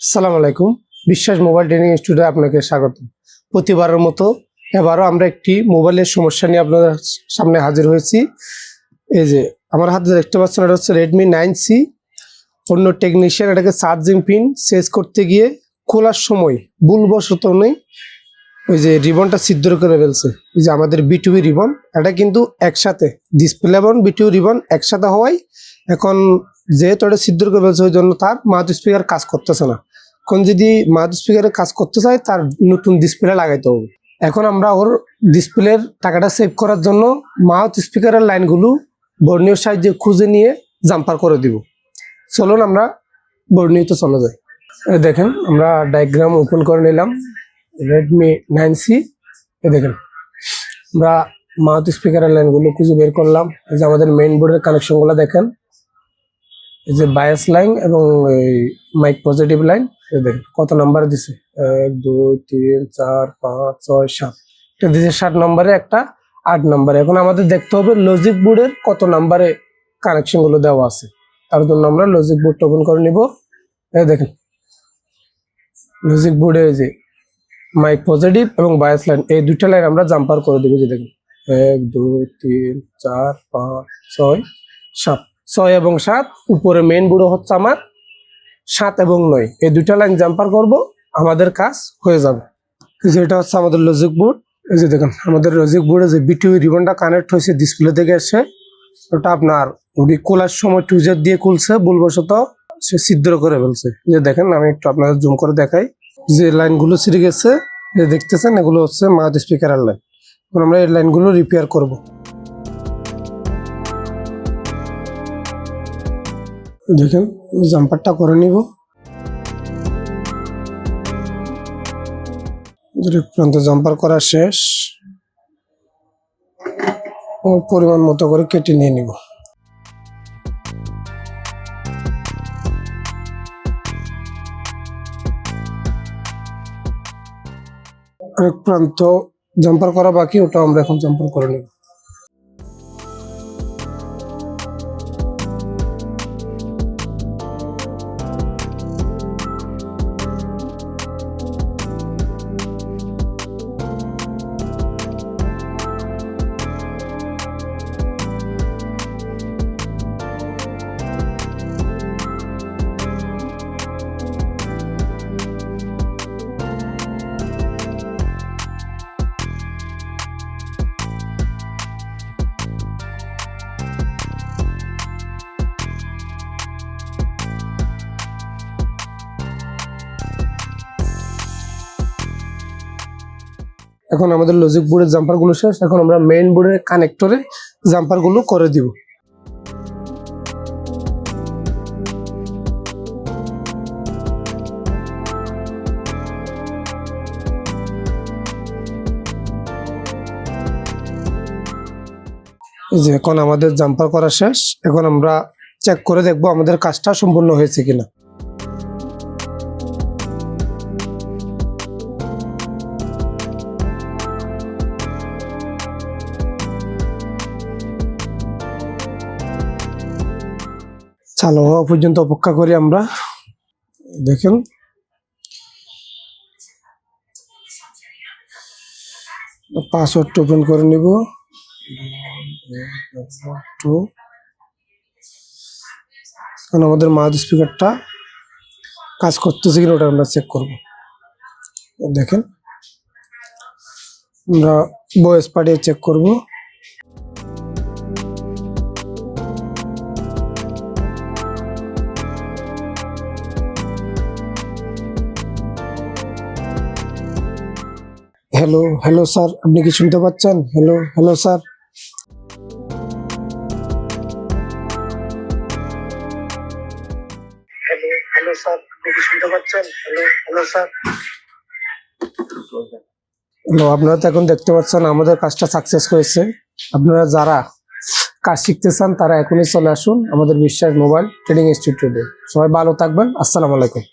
সালাম আলাইকুম। বিশ্বাস মোবাইল ট্রেনিং ইনস্টিটিউটে আপনাকে স্বাগত। প্রতিবারের মতো এবারও আমরা একটি মোবাইলের সমস্যা নিয়ে আপনাদের সামনে হাজির হয়েছি। এই যে, আমার হাতে দেখতে পাচ্ছেন এটা হচ্ছে রেডমি নাইন সি অন্য টেকনিশিয়ান এটাকে চার্জিং পিন চেঞ্জ করতে গিয়ে খোলার সময় ভুলবশত নেই। ওই যে রিবনটা ছিদ্র করে ফেলছে। এই যে আমাদের বিটুবি রিবন এটা কিন্তু একসাথে ডিসপ্লে এবং বিটুবি রিবন একসাথে হওয়ায় এখন যেহেতু এটা ছিদ্র করে ফেলছে, ওই জন্য তার মাউথ স্পিকার কাজ করতেছে না। এখন যদি মাউথ স্পিকারে কাজ করতে চায়, তার নতুন ডিসপ্লে লাগাইতে হবে। এখন আমরা ওর ডিসপ্লের টাকাটা সেভ করার জন্য মাউথ স্পিকারের লাইনগুলো বর্ণীয় সাহায্যে খুঁজে নিয়ে জাম্পার করে দিব। চলুন আমরা বর্ণীয়তে চলে যাই। দেখেন, আমরা ডায়াগ্রাম ওপেন করে নিলাম। রেডমি নাইন সি এ দেখেন, আমরা মাউথ স্পিকারের লাইনগুলো খুঁজে বের করলাম। এই যে আমাদের মেইন বোর্ডের কানেকশনগুলো দেখেন। এই যে বায়াস লাইন এবং এই মাইক পজিটিভ লাইন দেখেন কত নাম্বার দিছে? এক, দুই, তিন, চার, পাঁচ, ছয়, সাত। এটা দিছে ষাট নম্বরে একটা, আট নম্বরে। এখন আমাদের দেখতে হবে লজিক বোর্ডের কত নাম্বারে কানেকশনগুলো দেওয়া আছে। তার জন্য আমরা লজিক বোর্ডটা ওপেন করে নিব। এই দেখেন লজিক বোর্ডে যে মাইক পজিটিভ এবং বায়াস লাইন এই দুইটা লাইন আমরা জাম্পার করে দেবো। যে দেখেন, এক, দুই, তিন, চার, পাঁচ, ছয়, সাত। ছয় এবং সাত, উপরে মেন বুড়ো হচ্ছে আমার, সাত এবং নয়। এই দুইটা লাইন জাম্পার করব, আমাদের কাজ হয়ে যাবে। এই যে এটা হচ্ছে আমাদের লজিক বোর্ড এই যে দেখেন, আমাদের লজিক বোর্ডে যে বিটিউ রিবনটা কানেক্ট হয়েছে ডিসপ্লে থেকে এসে, ওটা আপনার উনি খোলার সময় টুজার দিয়ে খুলছে, ভুলবশত সে ছিদ্র করে ফেলছে। যে দেখেন, আমি একটু আপনাদের জুম করে দেখাই। যে লাইনগুলো ছিঁড়ে গেছে দেখতেছেন, এগুলো হচ্ছে মাউথ স্পিকারের লাইন আমরা এই লাইনগুলো রিপেয়ার করব। দেখেন, জাম্পারটা করে নিব। প্রান্ত জাম্পার করা শেষ। পরিমাণ মতো করে কেটে নিয়ে নিব। আরেক প্রান্ত জাম্পার করা বাকি, ওটা আমরা এখন জাম্পার করে নেব। এখন আমাদের লজিক বোর্ডের জাম্পারগুলো শেষ, এখন আমরা মেইন বোর্ডের কানেক্টরে জাম্পারগুলো করে দিব। যে এখন আমাদের জাম্পার করা শেষ, এখন আমরা চেক করে দেখব আমাদের কাজটা সম্পূর্ণ হয়েছে কিনা। চালু হওয়া পর্যন্ত অপেক্ষা করি আমরা। দেখেন। পাসওয়ার্ড ওপেন করে নিব। টু আমাদের মাউথ স্পিকারটা কাজ করতেছে কিনা ওটা আমরা চেক করব। দেখেন। আমরা বয়েস পাঠিয়ে চেক করব। হ্যালো হ্যালো স্যার আপনি কি শুনতে পাচ্ছেন? Hello hello sir hello hello sir আপনি কি শুনতে পাচ্ছেন? হ্যালো হ্যালো স্যার হ্যালো আপনারা তো এখন দেখতে পাচ্ছেন আমাদের কাজটা সাকসেস হয়েছে। আপনারা যারা কাজ শিখতে চান তারা এখনই চলে আসুন আমাদের বিশ্বাস মোবাইল ট্রেনিং ইনস্টিটিউটে। সবাই ভালো থাকবেন। আসসালামু আলাইকুম।